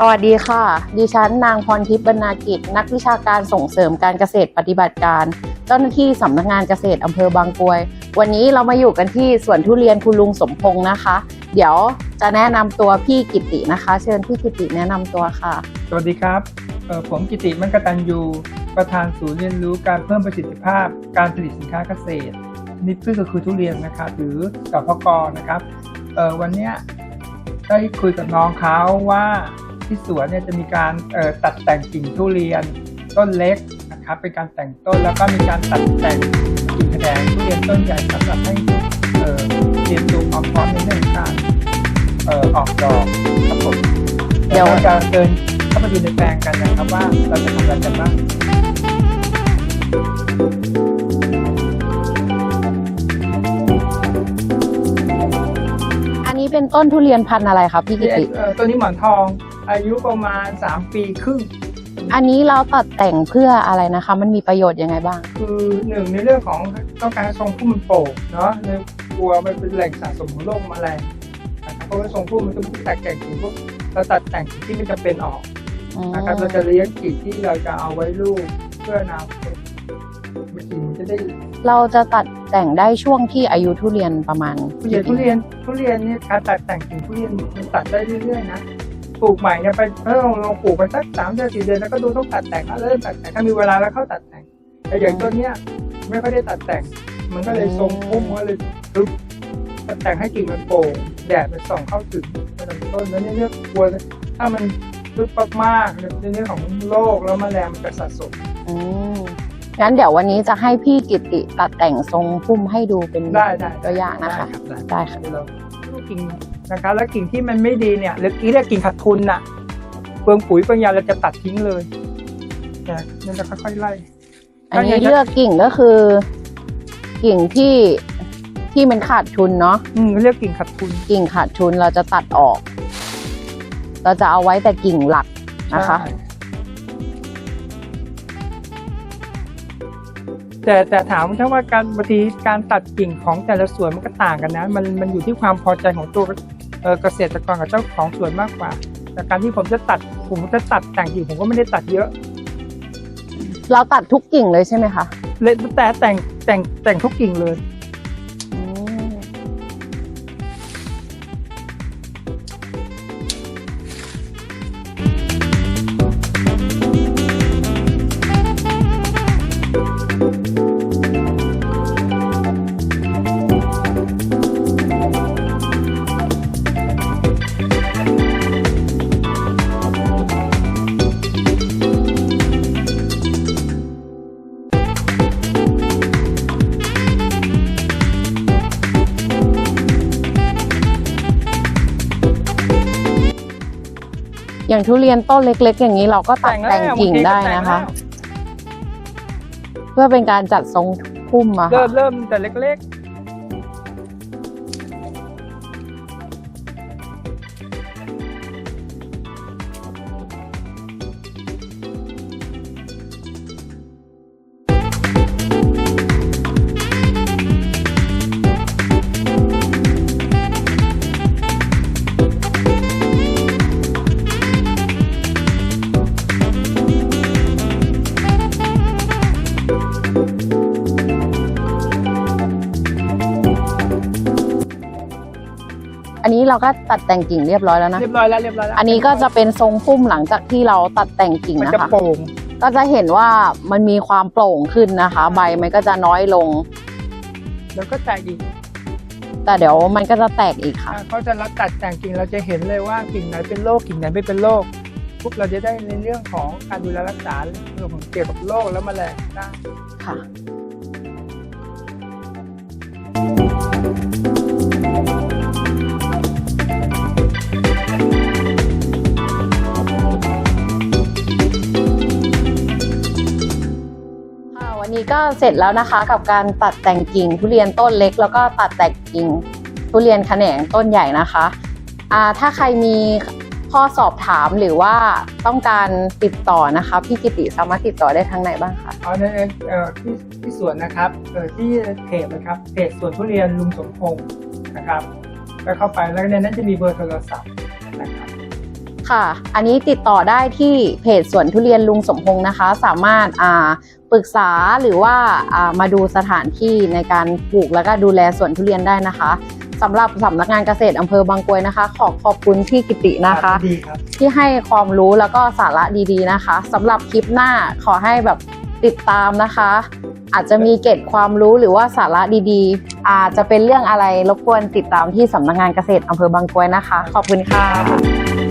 สวัสดีค่ะ ดิฉันนางพรทิพย์บรรณากิจ นักวิชาการส่งเสริมการเกษตรปฏิบัติการ เจ้าหน้าที่สำนักงานเกษตรอำเภอบางกรวย วันนี้เรามาอยู่กันที่สวนทุเรียนคุณลุงสมพงษ์นะคะ เดี๋ยวจะแนะนำตัวพี่กิตินะคะ เชิญพี่กิติแนะนำตัวค่ะ สวัสดีครับผมกิติมันกตันยูประธานศูนย์เรียนรู้การเพิ่มประสิทธิภาพ การผลิตสินค้าเกษตรนี่ก็คือทุเรียนนะครับหรือสพกนะครับวันนี้ได้คุยกับน้องเขาว่า ที่สวนเนี่ยจะมีการตัดแต่งกิ่งทุเรียนต้นเล็กนะครับเป็นการแต่งต้นแล้วก็มีการตัดแต่งกิ่งแขนงทุเรียนต้นใหญ่สำหรับให้เอ่อเตรียมตัวความพร้อมในเรื่องการออกดอกครับผมเดี๋ยวเราจะเดินเข้ามาดูในแปลงกันนะครับว่าเราจะทำอะไรกันบ้างอันนี้เป็นต้นทุเรียนพันธุ์อะไรครับพี่กิติตัวนี้หมอนทอง อายุประมาณ 3 ปีครึ่ง อันนี้เราตัดแต่งเพื่ออะไรนะคะ มันมีประโยชน์ยังไงบ้าง คือหนึ่งในเรื่องของต้องการให้ทรงพุ่มมันโป่งเนาะในกลัวมันเป็นแหล่งสะสมของโรคแมลงนะครับเพราะว่าทรงพุ่มมันจะไม่แตกแก่งกิ่งพวกเราตัดแต่งกิ่งที่ไม่จำเป็นออกนะครับเราจะเลี้ยงกิ่งที่เราจะเอาไว้ลูกเพื่ออนาคตกิ่งมันจะได้เราจะตัดแต่งได้ช่วงที่อายุทุเรียนประมาณทุเรียนทุเรียนทุเรียนเนี่ยการตัดแต่งกิ่งทุเรียนมันตัดได้เรื่อยๆนะ ปลูกใหม่เนี่ยไปเออลองปลูกไปสักสามเดือนสี่เดือนแล้วก็ดูต้องตัดแต่งแล้วเริ่มตัดแต่งถ้ามีเวลาแล้วเข้าตัดแต่งแต่อย่างต้นเนี้ยไม่ค่อยได้ตัดแต่ง มันก็เลยทรงพุ่มก็เลยทึบตัดแต่งให้กิ่งมันโป่งแดดมันส่องเข้าถึงในลำต้นแล้วเนี่ยเนี่ยกลัวถ้ามันทึบมากๆในเรื่องของโรคแล้วแมลงมันจะสะสมอืม งั้นเดี๋ยววันนี้จะให้พี่กิติตัดแต่งทรงพุ่มให้ดูเป็นได้ได้ ตัวอย่างนะคะ ได้รับได้ค่ะเราลูกกิ่งนะคะแล้วกิ่งที่มันไม่ดีเนี่ยหรือกิ่งเรียกกิ่งขาดทุนน่ะเปลืองปุ๋ยเปลืองยาเราจะตัดทิ้งเลยเนี่ยมันจะค่อยๆไล่อันนี้เลือกกิ่งก็คือ กิ่งที่ที่มันขาดทุนเนาะอืมเรียกกิ่งขาดทุน กิ่งขาดทุนเราจะตัดออก เราจะเอาไว้แต่กิ่งหลักนะคะใช่ แต่แต่ถามถ้าว่าการบางทีการตัดกิ่งของแต่ละสวนมันก็ต่างกันนะ มันมันอยู่ที่ความพอใจของตัวเอ่อเกษตรกรกับเจ้าของสวนมากกว่า แต่การที่ผมจะตัดผมจะตัดแต่งกิ่งผมก็ไม่ได้ตัดเยอะ เราตัดทุกกิ่งเลยใช่ไหมคะเลยแต่แต่งแต่งแต่งทุกกิ่งเลย อย่างทุเรียนต้นเล็ก ๆ อย่างนี้เราก็ตัดแต่งกิ่งได้นะคะ เพื่อเป็นการจัดทรงพุ่มอะเริ่ค่ะมเริ่มแต่เล็กอั นนี้เราก็ตัดแต่งกิ่งเรียบร้อยแล้วๆนะ เรียบร้อยแล้วเรียบร้อยแล้วอันนี้ก็จะเป็นทรงพุ่มหลังจากที่เราตัดแต่งกิ่งมันนะจะคะ โป่งก็จะเห็นว่ามันมีความโปร่งขึ้นนะคะ ใบมันก็จะน้อยลง แล้วก็แตกอีกแต่เดี๋ยวมันก็จะแตกอีกค่ะ อ่าเขาจะรับตัดแต่งกิ่งเราจะเห็นเลยว่ากิ่งไหนเป็นโรคกิ่งไหนไม่เป็นโรคปุ๊บเราจะได้ในเรื่องของการดูแลรักษาเรื่องของเกี่ยวกับโรคและแมลงได้ ค่ะ ก็เสร็จแล้วนะคะ กับการตัดแต่งกิ่งทุเรียนต้นเล็ก แล้วก็ตัดแต่งกิ่งทุเรียนแขนงต้นใหญ่นะคะอ่าถ้าใครมีข้อสอบถามหรือว่าต้องการติดต่อนะคะพี่กิติสามารถติดต่อได้ทางไหนบ้างคะเอในเอ่อที่ที่สวนนะครับเอ่อที่เพจนะครับเพจสวนทุเรียนลุงสมพงศ์นะครับก็เข้าไปแล้วในนั้นจะมีเบอร์โทรศัพท์นะครับ ค่ะ อันนี้ติดต่อได้ที่เพจสวนทุเรียนลุงสมพงษ์นะคะ สามารถอ่าปรึกษาหรือว่าอ่ามาดูสถานที่ในการปลูกแล้วก็ดูแลสวนทุเรียนได้นะคะสำหรับสำนักงานเกษตรอำเภอบางกรวยนะคะ ขอขอบคุณพี่กิตินะคะดีครับที่ให้ความรู้แล้วก็สาระดีๆนะคะสำหรับคลิปหน้าขอให้แบบติดตามนะคะ อาจจะมีเกร็ดความรู้หรือว่าสาระดีๆ อาจจะเป็นเรื่องอะไรรบกวนติดตามที่สำนักงานเกษตรอำเภอบางกรวยนะคะ ขอบคุณค่ะ